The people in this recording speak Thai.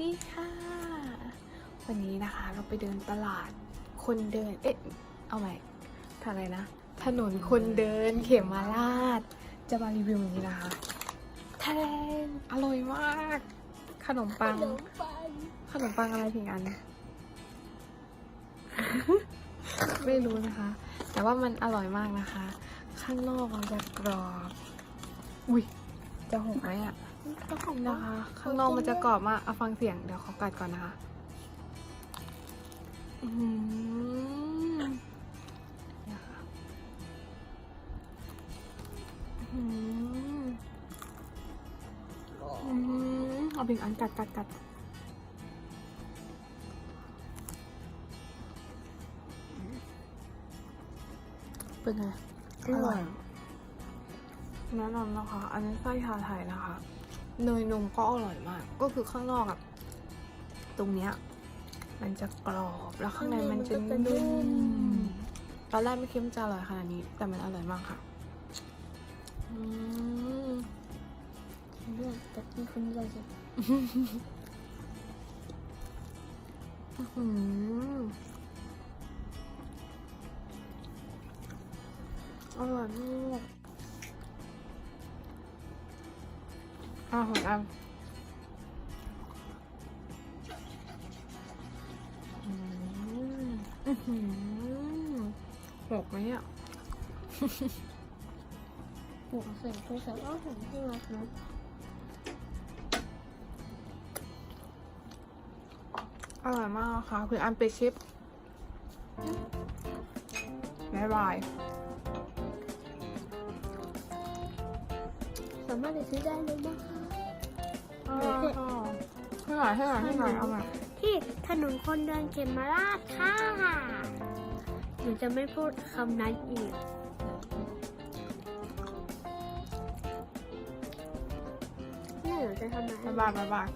ดีค่ะ วันนี้นะคะเราไปเดินตลาดคนเดิน เอ๊ะ เอาใหม่ทางอะไรนะ ถนนคนเดินเขมมาราช จะมารีวิวอย่างนี้นะคะทะเลนอร่อยมาก ขนมปัง ขนมปังอะไรถึงอัน ไม่รู้นะคะ แต่ว่ามันอร่อยมากนะคะ ข้างนอกมันจะกรอบ อุ้ยจะหกไหมอะ นะคะ ข้างนอกมันจะกรอบมาก เอาฟังเสียง เดี๋ยวขอกัดก่อนนะคะอืมนะคะอืมอืมเอาเป็นอันกัดกัดกัดเป็นไงอร่อยแนะนำนะคะ อันนี้ไส้ชาไทยนะคะ เนยนมก็อร่อยมาก ก็คือข้างนอกอะตรงเนี้ยมันจะกรอบแล้วข้างในมันจะนุ่มตอนแรกไม่คิดว่าจะอร่อยขนาดนี้ แต่มันอร่อยมากค่ะอืมเรื่องแต่กินคนเดียวสิอื้อหืออร่อยมาก อะของอันอืมอื้อหือหกไหมอะหัวเสียงคือแต่ว่าผมที่รักนะอร่อยมากค่ะ คืออันไปชิปบ๊ายบาย สามารถไปซื้อได้เลยนะคะ ให้หน่อยให้หน่อยให้หน่อยเอามาที่ถนนคนเดินเขมราชค่ะหนูจะไม่พูดคำนั้นอีก นี่หนูจะทำอะไรบ๊ายบายบ๊ายบาย